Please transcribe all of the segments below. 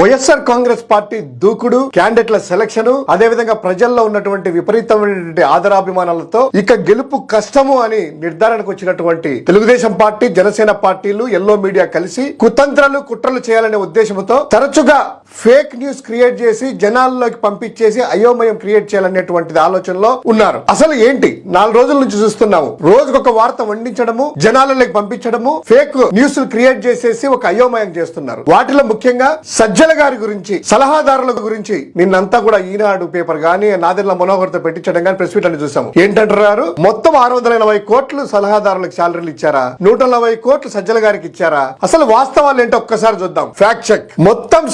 YSR Congress party దూకుడు క్యాండిడేట్ల selection అదే విధంగా ప్రజల్లో ఉన్నటువంటి విపరీతమైనటువంటి ఆదరాభిమానాలతో ఇక గెలుపు కష్టము అని నిర్ధారణకు వచ్చినటువంటి తెలుగుదేశం పార్టీ జనసేన పార్టీలు ఎల్లో మీడియా కలిసి కుతంత్రాలు కుట్రలు చేయాలనే ఉద్దేశంతో తరచుగా ఫేక్ న్యూస్ క్రియేట్ చేసి జనాల్లోకి పంపించేసి అయోమయం క్రియేట్ చేయాలనేటువంటిది ఆలోచనలో ఉన్నారు. అసలు ఏంటి? నాలుగు రోజుల నుంచి చూస్తున్నాము. రోజుకొక వార్త వండించడము జనాలలోకి పంపించడము ఫేక్ న్యూస్ క్రియేట్ చేసేసి ఒక అయోమయం చేస్తున్నారు. వాటిలో ముఖ్యంగా సజ్జల గారి గురించి సలహాదారుల గురించి నిన్నంతా కూడా ఈనాడు పేపర్ గానీ నాదెళ్ళ మనోహర్తో పెట్టించడం కానీ ప్రెస్ మీట్ అని చూసాము. ఏంటంటారు మొత్తం ఆరు వందల ఎనభై కోట్లు సలహాదారులకు శాలరీలు ఇచ్చారా? నూట నలభై కోట్లు సజ్జల గారికి ఇచ్చారా? అసలు వాస్తవాలు ఏంటో ఒక్కసారి చూద్దాం. Fact check. మొత్తం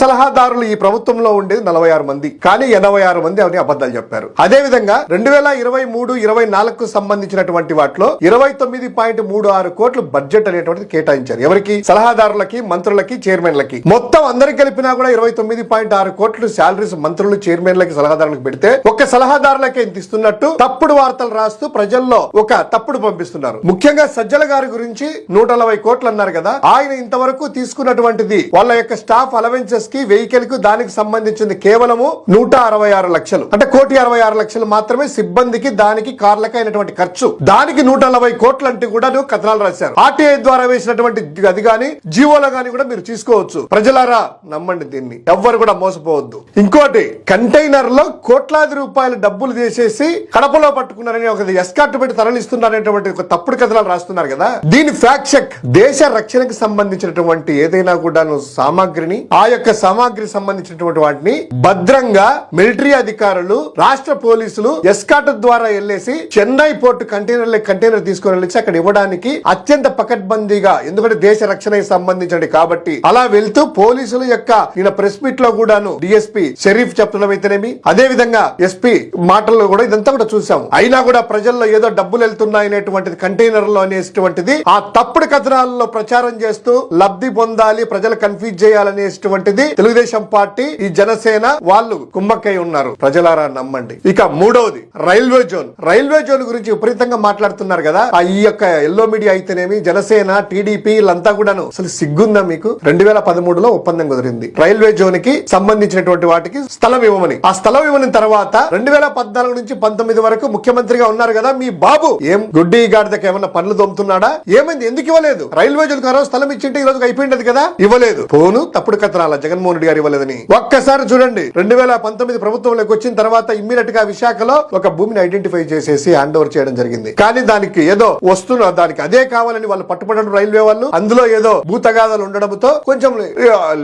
సలహాదారులు ఈ ప్రభుత్వంలో ఉండేది నలభై ఆరు మంది. కానీ ఎనభై ఆరు మంది అవని అబద్ధాలు చెప్పారు. అదే విధంగా రెండు వేల ఇరవై మూడు ఇరవై నాలుగు సంబంధించినటువంటి వాటిలో ఇరవై తొమ్మిది పాయింట్ మూడు ఆరు కోట్లు బడ్జెట్ అనేటువంటిది కేటాయించారు. ఎవరికి? సలహాదారులకి మంత్రులకి చైర్మన్లకి. మొత్తం అందరికి కలిపినా కూడా ఇరవై తొమ్మిది పాయింట్ ఆరు కోట్లు శాలరీస్ మంత్రులు చైర్మన్లకి సలహాదారులకు పెడితే ఒక సలహాదారులకి ఇంత ఇస్తున్నట్టు తప్పుడు వార్తలు రాస్తూ ప్రజల్లో ఒక తప్పుడు పంపిస్తున్నారు. ముఖ్యంగా సజ్జల గారి గురించి నూట నలభై కోట్లు అన్నారు కదా. ఆయన ఇంతవరకు తీసుకున్నటువంటిది వాళ్ళ యొక్క స్టాఫ్ అలవెన్సెస్కి వెహికల్ కు దానికి సంబంధించింది కేవలము నూట అరవై ఆరు లక్షలు. అంటే కోటి అరవై ఆరు లక్షలు మాత్రమే సిబ్బందికి దానికి కార్లకు అయినటువంటి ఖర్చు. దానికి నూట నలభై కోట్లు అంటే కూడా నువ్వు కథనాలు రాశారు. ఆర్టీఐ ద్వారా వేసినటువంటి అది గాని జీవోలో గాని కూడా మీరు తీసుకోవచ్చు. ప్రజలారా నమ్మండి దీన్ని. ఎవ్వరు కూడా మోసపోవద్దు. ఇంకోటి కంటైనర్లో కోట్లాది రూపాయల డబ్బులు చేసేసి కడపలో పట్టుకున్నారని ఒక ఎస్కాట్ పెట్టి తరలిస్తున్నారనేటువంటి ఒక తప్పుడు కథనాలు రాస్తున్నారు కదా. దీని ఫ్యాక్ట్ చెక్ దేశ రక్షణకు సంబంధించినటువంటి ఏదైనా కూడా సామాగ్రిని ఆ యొక్క సామాగ్రి సంబంధించినటువంటి వాటిని భద్రంగా మిలిటరీ అధికారులు రాష్ట్ర పోలీసులు ఎస్కాట్ ద్వారా వెళ్ళేసి చెన్నై పోర్టు కంటైనర్ కంటైనర్ తీసుకొని వెళ్ళి అక్కడ ఇవ్వడానికి అత్యంత పకడ్బందీగా ఎందుకంటే దేశ రక్షణకి సంబంధించినది కాబట్టి. అలా వెళ్తూ పోలీసుల యొక్క ఈయన ప్రెస్ మీట్లో కూడాను డిఎస్పీ షరీఫ్ చెప్పడం అయితేనేమి? అదే విధంగా ఎస్పీ మాటల్లో కూడా ఇదంతా కూడా చూసాం. అయినా కూడా ప్రజల్లో ఏదో డబ్బులు వెళ్తున్నాయి అనేటువంటిది కంటైనర్లో అనేటువంటిది ఆ తప్పుడు కథనాలలో ప్రచారం చేస్తూ లబ్ధి పొందాలి ప్రజలు కన్ఫ్యూజ్ చేయాలనేటువంటిది తెలుగుదేశం పార్టీ ఈ జనసేన వాళ్ళు కుమ్మక్కై ఉన్నారు. ప్రజలారా నమ్మండి. ఇక మూడవది రైల్వే జోన్. రైల్వే జోన్ గురించి విపరీతంగా మాట్లాడుతున్నారు కదా. ఆ ఈ యొక్క ఎల్లో మీడియా అయితేనేమి జనసేన టీడీపీ వీళ్ళంతా కూడాను అసలు సిగ్గుందా మీకు? రెండు వేల పదమూడులో ఒప్పందం కుదిరింది. రైల్వే జోన్కి సంబంధించినటువంటి వాటికి స్థలం ఇవ్వమని. ఆ స్థలం ఇవ్వని తర్వాత రెండు వేల పద్నాలుగు నుంచి పంతొమ్మిది వరకు ముఖ్యమంత్రిగా ఉన్నారు కదా మీ బాబు. ఏం గుడ్డి గాడిదకి ఏమన్నా పనులు దొమ్ముతున్నాడా ఏమైంది? ఎందుకు ఇవ్వలేదు? రైల్వే జోన్ కారో స్థలం ఇచ్చింటే ఈ రోజు అయిపోయింది కదా? ఇవ్వలేదు. పోను తప్పుడు కథనాల. జగన్మోహన్ రెడ్డి గారు ఇవ్వలేదని ఒక్కసారి చూడండి. రెండు వేల పంతొమ్మిది ప్రభుత్వంలోకి వచ్చిన తర్వాత ఇమ్మీడియట్గా విశాఖలో ఒక భూమిని ఐడెంటిఫై చేసేసి హ్యాండ్ ఓవర్ చేయడం జరిగింది. కానీ దానికి ఏదో వస్తున్న దానికి అదే కావాలని వాళ్ళు పట్టుబడడం రైల్వే వాళ్ళు. అందులో ఏదో భూతగాదాలు ఉండడంతో కొంచెం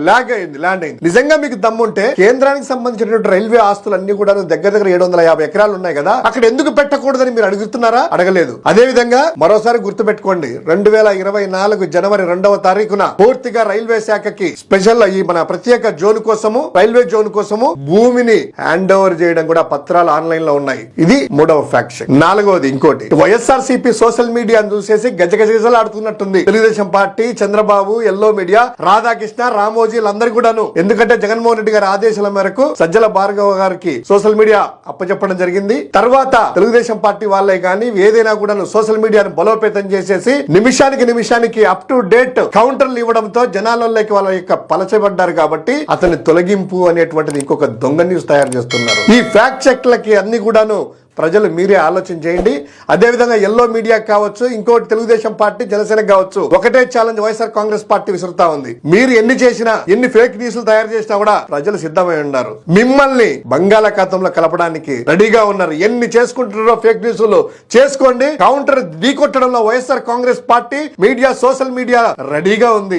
లాగ్ అయింది ల్యాండ్ అయింది. నిజంగా మీకు దమ్ముంటే కేంద్రానికి సంబంధించినటువంటి రైల్వే ఆస్తులు అన్ని కూడా దగ్గర దగ్గర ఏడు వందల యాభై ఎకరాలు ఉన్నాయి కదా అక్కడ ఎందుకు పెట్టకూడదని మీరు అడుగుతున్నారా? అడగలేదు. అదే విధంగా మరోసారి గుర్తుపెట్టుకోండి. రెండు వేల ఇరవై నాలుగు జనవరి రెండవ తారీఖున పూర్తిగా రైల్వే శాఖకి స్పెషల్ ఈ మన ప్రత్యేక జోన్ కోసము రైల్వే జోన్ కోసము భూమిని హ్యాండ్ ఓవర్ చేయడం కూడా పత్రాలు ఆన్లైన్లో ఉన్నాయి. ఇది మూడవ ఫ్యాక్షన్ నాలుగవది ఇంకోటి. వైఎస్ఆర్ సిపి సోషల్ మీడియా చూసేసి గజగజలు ఆడుతున్నట్టుంది. Telugu Desam party Chandrababu yellow media Radhakrishna Ramoji వీళ్ళందరూ కూడాను. ఎందుకంటే జగన్మోహన్ రెడ్డి గారి ఆదేశాల మేరకు సజ్జల భార్గవ గారికి సోషల్ మీడియా అప్పచెప్పడం జరిగింది. తర్వాత తెలుగుదేశం పార్టీ వాళ్ళే కానీ ఏదైనా కూడా సోషల్ మీడియాను బలోపేతం చేసేసి నిమిషానికి నిమిషానికి అప్ టు డేట్ కౌంటర్లు ఇవ్వడంతో జనాలలోకి వాళ్ళ యొక్క పలచబడ్డారు కాబట్టి అతని తొలగింపు అనేటువంటిది ఇంకొక దొంగ న్యూస్ తయారు చేస్తున్నారు. ఈ ఫ్యాక్ట్ చెక్లకి అన్ని కూడాను ప్రజలు మీరే ఆలోచన చేయండి. అదేవిధంగా ఎల్లో మీడియా కావచ్చు ఇంకోటి తెలుగుదేశం పార్టీ జనసేన కావచ్చు ఒకటే ఛాలెంజ్ వైఎస్ఆర్ కాంగ్రెస్ పార్టీ విసురుతా ఉంది. మీరు ఎన్ని చేసినా ఎన్ని ఫేక్ న్యూస్లు తయారు చేసినా కూడా ప్రజలు సిద్ధమై ఉన్నారు. మిమ్మల్ని బంగాళాఖాతంలో కలపడానికి రెడీగా ఉన్నారు. ఎన్ని చేసుకుంటున్నారో ఫేక్ న్యూస్లు చేసుకోండి. Counter ఢీకొట్టడంలో YSR Congress party media social media రెడీగా ఉంది.